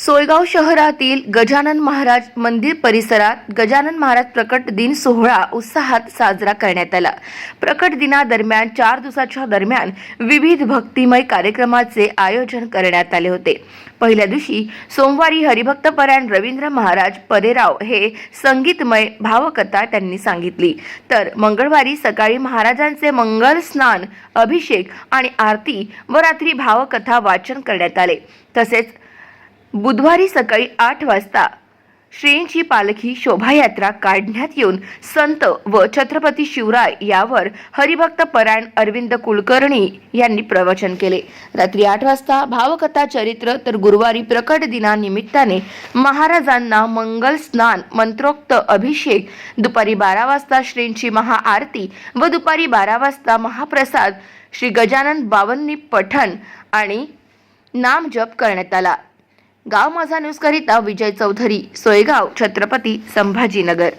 सोयगाव शहरातील गजानन महाराज मंदिर परिसरात गजानन महाराज प्रकट दिन सोहळा उत्साहात साजरा करण्यात आला. प्रकट दिनादरम्यान चार दिवसाच्या दरम्यान विविध भक्तिमय कार्यक्रमाचे आयोजन करण्यात आले होते. पहिल्या दिवशी सोमवारी हरिभक्तपरायण रवींद्र महाराज परेराव हे संगीतमय भावकथा त्यांनी सांगितली. तर मंगळवारी सकाळी महाराजांचे मंगल स्नान अभिषेक आणि आरती व रात्री भावकथा वाचन करण्यात आले. तसेच बुधवारी सकाळी आठ वाजता श्रींची पालखी शोभायात्रा काढण्यात येऊन संत व छत्रपती शिवराय यावर हरिभक्त परायण अरविंद कुलकर्णी यांनी प्रवचन केले. रात्री आठ वाजता भावकथा चरित्र तर गुरुवारी प्रकट दिनानिमित्ताने महाराजांना मंगल स्नान मंत्रोक्त अभिषेक दुपारी बारा वाजता श्रींची महाआरती व दुपारी बारा वाजता महाप्रसाद श्री गजानन बावन्नी पठण आणि नामजप करण्यात आला. गाव माझा न्यूज करिता विजय चौधरी सोयगाव छत्रपती संभाजीनगर.